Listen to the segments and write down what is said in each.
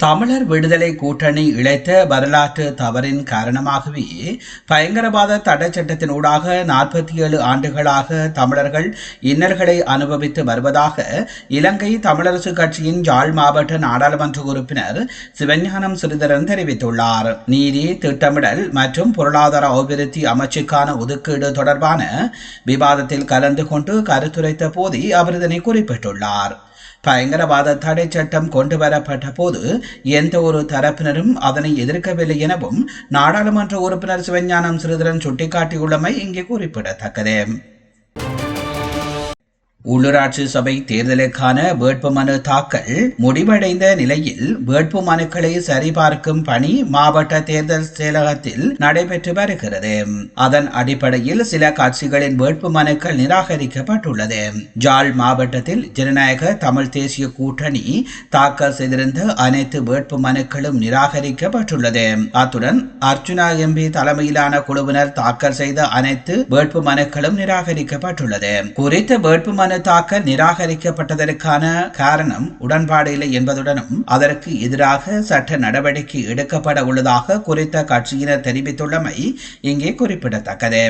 தமிழர் விடுதலை கூட்டணி இழைத்த வரலாற்று தவறின் காரணமாகவே பயங்கரவாத தடை சட்டத்தினூடாக நாற்பத்தி ஏழு ஆண்டுகளாக தமிழர்கள் இன்னல்களை அனுபவித்து வருவதாக இலங்கை தமிழரசு கட்சியின் யாழ் மாவட்ட நாடாளுமன்ற உறுப்பினர் சிவஞானம் சிறிதரன் தெரிவித்துள்ளார். நீதி திட்டமிடல் மற்றும் பொருளாதார அபிவிருத்தி அமைச்சுக்கான ஒதுக்கீடு தொடர்பான விவாதத்தில் கலந்து கொண்டு கருத்துரைத்த போதே அவர் இதனை குறிப்பிட்டுள்ளார். பயங்கரவாத தடை சட்டம் கொண்டு வரப்பட்ட போது எந்த ஒரு தரப்பினரும் அதனை எதிர்க்கவில்லை எனவும் நாடாளுமன்ற உறுப்பினர் சிவஞானம் சிறிதரன் சுட்டிக்காட்டியுள்ளமை இங்கே குறிப்பிடத்தக்கது. உள்ளூராட்சி சபை தேர்தலுக்கான வேட்புமனு தாக்கல் முடிவடைந்த நிலையில் வேட்பு மனுக்களை சரிபார்க்கும் பணி மாவட்ட தேர்தல் செயலகத்தில் நடைபெற்று வருகிறது. அதன் அடிப்படையில் சில கட்சிகளின் வேட்பு மனுக்கள் நிராகரிக்கப்பட்டுள்ளது. ஜாழ் மாவட்டத்தில் ஜனநாயக தமிழ் தேசிய கூட்டணி தாக்கல் செய்திருந்த அனைத்து வேட்பு மனுக்களும் நிராகரிக்கப்பட்டுள்ளது. அத்துடன் அர்ச்சுனா எம்பி தலைமையிலான குழுவினர் தாக்கல் செய்த அனைத்து வேட்பு மனுக்களும் நிராகரிக்கப்பட்டுள்ளது. குறித்த வேட்பு மனு தாக்கல் நிராகரிக்கப்பட்டதற்கான காரணம் உடன்பாடு இல்லை என்பதுடனும் அதற்கு எதிராக சட்ட நடவடிக்கை எடுக்கப்பட உள்ளதாக குறித்த கட்சியினர் தெரிவித்துள்ளமை இங்கே குறிப்பிடத்தக்கது.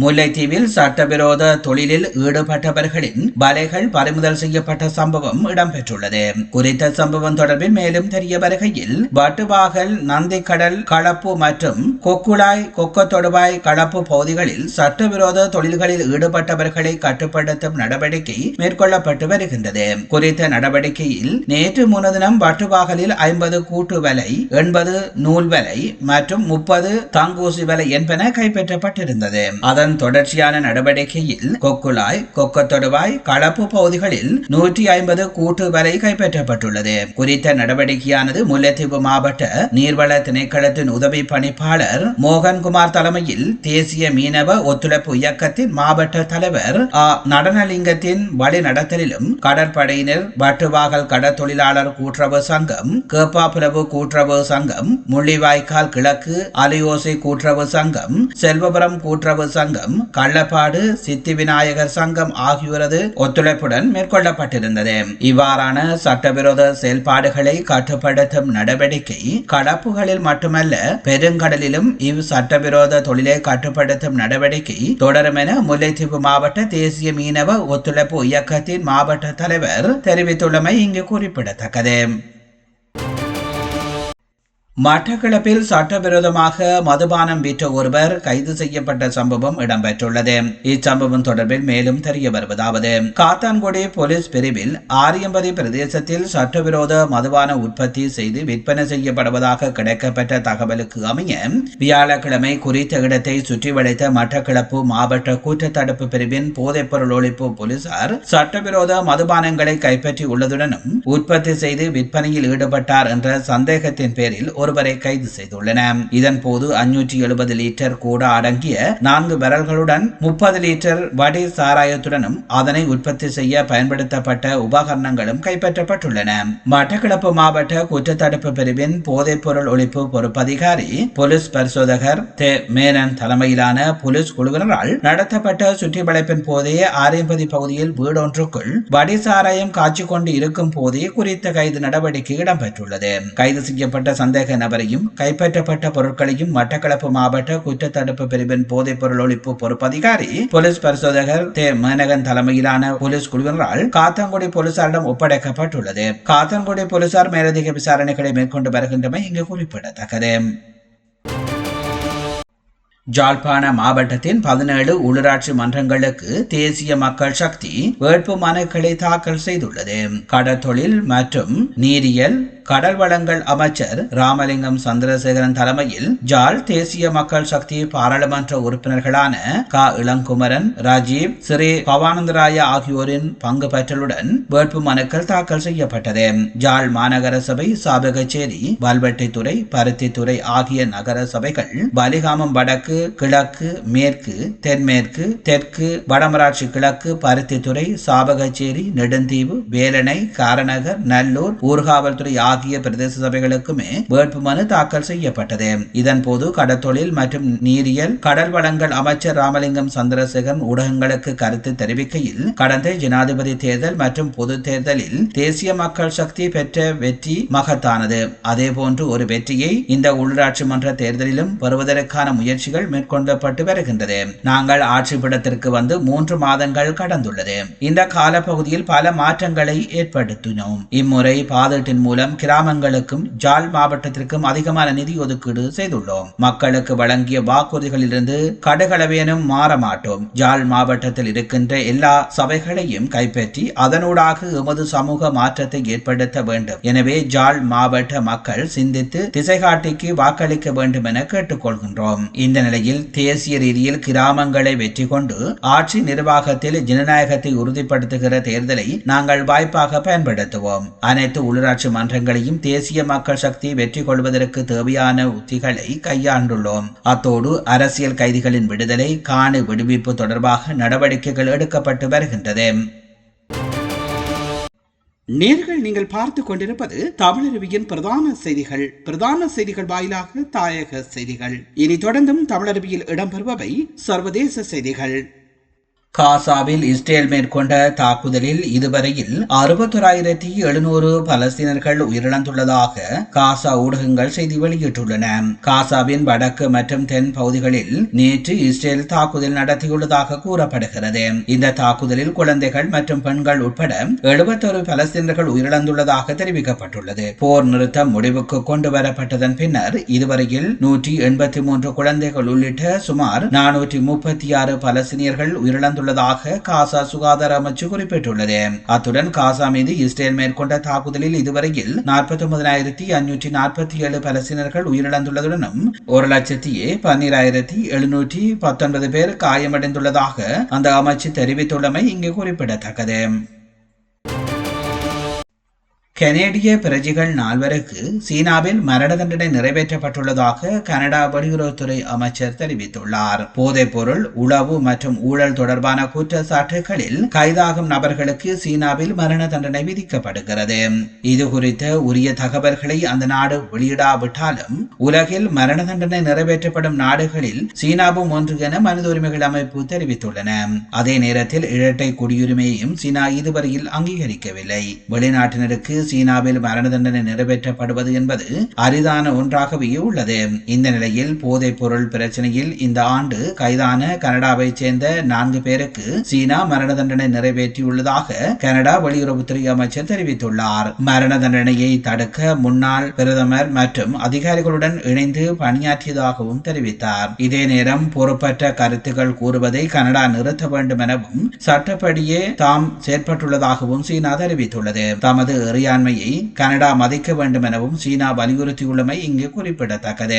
முல்லைத்தீவில் சட்டவிரோத தொழிலில் ஈடுபட்டவர்களின் வலைகள் பறிமுதல் செய்யப்பட்ட சம்பவம் இடம்பெற்றுள்ளது. குறித்த சம்பவம் தொடர்பில் மேலும் தெரிய வருகையில் வட்டுவாகல் நந்திக்கடல் களப்பு மற்றும் கொக்குழாய் கொக்கத்தொடுவாய் களப்பு பகுதிகளில் சட்டவிரோத தொழில்களில் ஈடுபட்டவர்களை கட்டுப்படுத்தும் நடவடிக்கை மேற்கொள்ளப்பட்டு வருகின்றது. குறித்த நடவடிக்கையில் நேற்று முனதினம் வட்டுவாகலில் ஐம்பது கூட்டு வலை எண்பது நூல் வலை மற்றும் முப்பது தாங்கூசி வலை என்பன கைப்பற்றப்பட்டிருந்தது. அதன் தொடர்ச்சியான நடவடிக்கையில் கொக்குலாய் கொக்கத்தொடுவாய் களப்பு பகுதிகளில் நூற்றி ஐம்பது கூட்டு வரை கைப்பற்றப்பட்டுள்ளது. குறித்த நடவடிக்கையானது முல்லைத்தீவு மாவட்ட நீர்வள திணைக்களத்தின் உதவி பணிப்பாளர் மோகன்குமார் தலைமையில் தேசிய மீனவ ஒத்துழைப்பு இயக்கத்தின் மாவட்ட தலைவர் ஆ. நடனலிங்கத்தின் வழிநடத்தலிலும் கடற்படையினர் வட்டுவாகல் கடற்தொழிலாளர் கூட்டுறவு சங்கம் கேப்பாப்புலவு கூட்டுறவு சங்கம் முள்ளிவாய்க்கால் கிழக்கு அலையோசை கூட்டுறவு சங்கம் செல்வபுரம் கூட்டுறவு சங்கம் கள்ளப்பாடு சித்தி விநாயகர் சங்கம் ஆகியோரது ஒத்துழைப்புடன் மேற்கொள்ளப்பட்டிருந்தது. இவ்வாறான சட்டவிரோத செயல்பாடுகளை கட்டுப்படுத்தும் நடவடிக்கை கடப்புகளில் மட்டுமல்ல பெருங்கடலிலும் இவ் சட்டவிரோத தொழிலை கட்டுப்படுத்தும் நடவடிக்கை தொடரும் என முல்லைத்தீவு மாவட்ட தேசிய மீனவ ஒத்துழைப்பு இயக்கத்தின் மாவட்ட தலைவர் தெரிவித்துள்ளமை இங்கு குறிப்பிடத்தக்கது. மட்டக்களப்பில் சட்டவிரோதமாக மதுபானம் விற்ற ஒருவர் கைது செய்யப்பட்ட சம்பவம் இடம்பெற்றுள்ளது. இச்சம்பவம் தொடர்பில் மேலும் தெரிய வருவதாவது. காத்தான்குடி போலீஸ் பிரிவில் ஆரியம்பதி பிரதேசத்தில் சட்டவிரோத மதுபான உற்பத்தி செய்து விற்பனை செய்யப்படுவதாக கிடைக்கப்பட்ட தகவலுக்கு அமைய வியாழக்கிழமை குறித்த இடத்தை சுற்றி வளைத்த மட்டக்களப்பு மாவட்ட கூட்டத்தடுப்பு பிரிவின் போதைப்பொருள் ஒழிப்பு போலீசார் சட்டவிரோத மதுபானங்களை கைப்பற்றி உள்ளதுடனும் உற்பத்தி செய்து விற்பனையில் ஈடுபட்டார் என்ற சந்தேகத்தின் பேரில் ஒரு ஒருவரை கைது செய்துள்ளன இதன் போது அஞ்சூற்றி எழுபது லிட்டர் கூட அடங்கிய நான்கு பரல்களுடன் முப்பது லிட்டர் வடி சாராயத்துடனும் அதனை உற்பத்தி செய்ய பயன்படுத்தப்பட்ட உபகரணங்களும் கைப்பற்றப்பட்டுள்ளன. மட்டக்களப்பு மாவட்ட குற்றத்தடுப்பு பிரிவின் போதைப் பொருள் ஒழிப்பு பொறுப்பதிகாரி போலீஸ் பரிசோதகர் தே. மேனன் தலைமையிலான போலீஸ் குழுவினரால் நடத்தப்பட்ட சுற்றிவளைப்பின் போதே ஆரியம்பதி பகுதியில் வீடொன்றுக்குள் வடி சாராயம் காட்சி கொண்டு இருக்கும் போதே குறித்த கைது நடவடிக்கை இடம்பெற்றுள்ளது. கைது செய்யப்பட்ட சந்தேக நபரையும் கைப்பற்றப்பட்ட பொருட்களையும் மட்டக்களப்பு மாவட்ட குற்றத்தடுப்பு பிரிவின் போதைப் பொருள் ஒழிப்பு பொறுப்பதிகாரி போலீஸ் பரிசோதகர் தே. மேனகன் தலைமையிலான போலீஸ் குழுவினரால் காத்தங்குடி போலீசாரிடம் ஒப்படைக்கப்பட்டுள்ளது. காத்தங்குடி போலீசார் மேலதிக விசாரணைகளை மேற்கொண்டு வருகின்றமை இங்கு குறிப்பிடத்தக்கது. ஜாழ்ப்பாண மாவட்டத்தின் பதினேழு உள்ளூராட்சி மன்றங்களுக்கு தேசிய மக்கள் சக்தி வேட்பு மனுக்களை தாக்கல் செய்துள்ளது. கடற்தொழில் மற்றும் நீரியல் கடல் வளங்கள் அமைச்சர் ராமலிங்கம் சந்திரசேகரன் தலைமையில் ஜாழ் தேசிய மக்கள் சக்தி பாராளுமன்ற உறுப்பினர்களான க. இளங்குமரன் ராஜீவ் ஸ்ரீ பவானந்தராய ஆகியோரின் பங்கு பெற்றலுடன் வேட்பு மனுக்கள் தாக்கல் செய்யப்பட்டது. ஜாழ் மாநகர சபை சாபகச்சேரி வல்வெட்டித்துறை பருத்தித்துறை ஆகிய நகர சபைகள் பலிகாமம் வடக்கு கிழக்கு மேற்கு தென்மேற்கு தெற்கு வடமராட்சி கிழக்கு பருத்தித்துறை சாபகச்சேரி நெடுந்தீவு வேலனை காரநகர் நல்லூர் ஊர்காவல்துறை ஆகிய ஆகிய பிரதேச சபைகளுக்குமே வேட்புமனு தாக்கல் செய்யப்பட்டது. இதன் போது கடற்தொழில் மற்றும் நீரியல் கடல் வளங்கள் அமைச்சர் ராமலிங்கம் சந்திரசேகரன் ஊடகங்களுக்கு கருத்து தெரிவிக்கையில் கடந்த ஜனாதிபதி தேர்தல் மற்றும் பொது தேர்தலில் தேசிய மக்கள் சக்தி பெற்ற வெற்றி மகத்தானது. அதேபோன்று ஒரு வெற்றியை இந்த உள்ளாட்சி மன்ற தேர்தலிலும் பெறுவதற்கான முயற்சிகள் மேற்கொள்ளப்பட்டு வருகின்றது. நாங்கள் ஆட்சிப்பிடத்திற்கு வந்து மூன்று மாதங்கள் கடந்துள்ளது. இந்த காலப்பகுதியில் பல மாற்றங்களை ஏற்படுத்தினோம். இம்முறை பாதீட்டின் மூலம் கிராமங்களுக்கும் ஜால் மாவட்டத்திற்கும் அதிகமான நிதி ஒதுக்கீடு செய்துள்ளோம். மக்களுக்கு வழங்கிய வாக்குறுதிகளிலிருந்து கடுகளவேனும் மாற மாட்டோம். ஜால் மாவட்டத்தில் இருக்கின்ற எல்லா சபைகளையும் கைப்பற்றி அதனூடாக எமது சமூக மாற்றத்தை ஏற்படுத்த வேண்டும். எனவே ஜால் மாவட்ட மக்கள் சிந்தித்து திசைகாட்டிக்கு வாக்களிக்க வேண்டும் என கேட்டுக்கொள்கின்றோம். இந்த நிலையில் தேசிய ரீதியில் கிராமங்களை வெற்றி கொண்டு ஆட்சி நிர்வாகத்தில் ஜனநாயகத்தை உறுதிப்படுத்துகிற தேர்தலை நாங்கள் வாய்ப்பாக பயன்படுத்துவோம். அனைத்து உள்ளூராட்சி மன்றங்களையும் தேசிய மக்கள் சக்தி வெற்றி கொள்வதற்கு தேவையான உத்திகளை கையாண்டுள்ளோம். அத்தோடு அரசியல் கைதிகளின் விடுதலை காணி விடுவிப்பு தொடர்பாக நடவடிக்கைகள் எடுக்கப்பட்டு வருகின்றது. நேர்கள் நீங்கள் பார்த்து கொண்டிருப்பது தமிழருவியின் பிரதான செய்திகள். பிரதான செய்திகள் வாயிலாக தாயக செய்திகள். இனி தொடர்ந்தும் தமிழருவியில் இடம்பெறுபவை சர்வதேச செய்திகள். காசாவில் இஸ்ரேல் மேற்கொண்ட தாக்குதலில் இதுவரையில் அறுபத்தொராயிரத்தி எழுநூறு பலஸ்தீனர்கள் உயிரிழந்துள்ளதாக காசா ஊடகங்கள் செய்தி வெளியிட்டுள்ளன. காசாவின் வடக்கு மற்றும் தென் பகுதிகளில் நேற்று இஸ்ரேல் தாக்குதல் நடத்தியுள்ளதாக கூறப்படுகிறது. இந்த தாக்குதலில் குழந்தைகள் மற்றும் பெண்கள் உட்பட எழுபத்தொரு பலஸ்தீனர்கள் உயிரிழந்துள்ளதாக தெரிவிக்கப்பட்டுள்ளது. போர் நிறுத்தம் முடிவுக்கு கொண்டு வரப்பட்டதன் பின்னர் இதுவரையில் நூற்றி எண்பத்தி மூன்று குழந்தைகள் உள்ளிட்ட சுமார் நானூற்றி முப்பத்தி ஆறு பலஸ்தீனியர்கள் உயிரிழந்து உள்ளதாக காசா சுகாதார அமைச்சு குறிப்பிட்டுள்ளது. அத்துடன் காசா மீது இஸ்ரேல் மேற்கொண்ட தாக்குதலில் இதுவரையில் நாற்பத்தி ஒன்பதாயிரத்தி அஞ்சூற்றி நாற்பத்தி ஏழு பலஸ்தீனர்கள் உயிரிழந்துள்ளதுடனும் ஒரு லட்சத்தி பன்னிராயிரத்தி எழுநூற்றி பத்தொன்பது பேர் காயமடைந்துள்ளதாக அந்த அமைச்சு தெரிவித்துள்ளமை இங்கு குறிப்பிடத்தக்கது. கனேடிய பிரஜைகள் நால்வருக்கு சீனாவில் மரண தண்டனை நிறைவேற்றப்பட்டுள்ளதாக கனடா வெளியுறவுத்துறை அமைச்சர் தெரிவித்துள்ளார். போதைப் பொருள் உளவு மற்றும் ஊழல் தொடர்பான குற்றச்சாட்டுகளில் கைதாகும் நபர்களுக்கு சீனாவில் மரண தண்டனை விதிக்கப்படுகிறது. இது குறித்த உரிய தகவல்களை அந்த நாடு வெளியிடாவிட்டாலும் உலகில் மரண தண்டனை நிறைவேற்றப்படும் நாடுகளில் சீனாவும் ஒன்று என மனித உரிமைகள் அமைப்பு தெரிவித்துள்ளன. அதே நேரத்தில் இரட்டை குடியுரிமையையும் சீனா இதுவரையில் அங்கீகரிக்கவில்லை. வெளிநாட்டினருக்கு சீனாவில் மரண தண்டனை நிறைவேற்றப்படுவது என்பது அரிதான ஒன்றாகவே உள்ளது. இந்த நிலையில் போதைப் பொருள் பிரச்சனையில் இந்த ஆண்டு கைதான கனடாவைச் சேர்ந்த நான்கு பேருக்கு சீனா மரண தண்டனை நிறைவேற்றியுள்ளதாக கனடா வெளியுறவுத்துறை அமைச்சர் தெரிவித்துள்ளார். மரண தண்டனையை தடுக்க முன்னாள் பிரதமர் மற்றும் அதிகாரிகளுடன் இணைந்து பணியாற்றியதாகவும் தெரிவித்தார். இதே நேரம் பொறுப்பற்ற கருத்துக்கள் கூறுவதை கனடா நிறுத்த வேண்டும் எனவும் சட்டப்படியே தாம் செயற்பட்டுள்ளதாகவும் சீனா தெரிவித்துள்ளது. தமது எரியான தன்மையை கனடா மதிக்க வேண்டும் எனவும் சீனா வலியுறுத்தியுள்ளமை இங்கு குறிப்பிடத்தக்கது.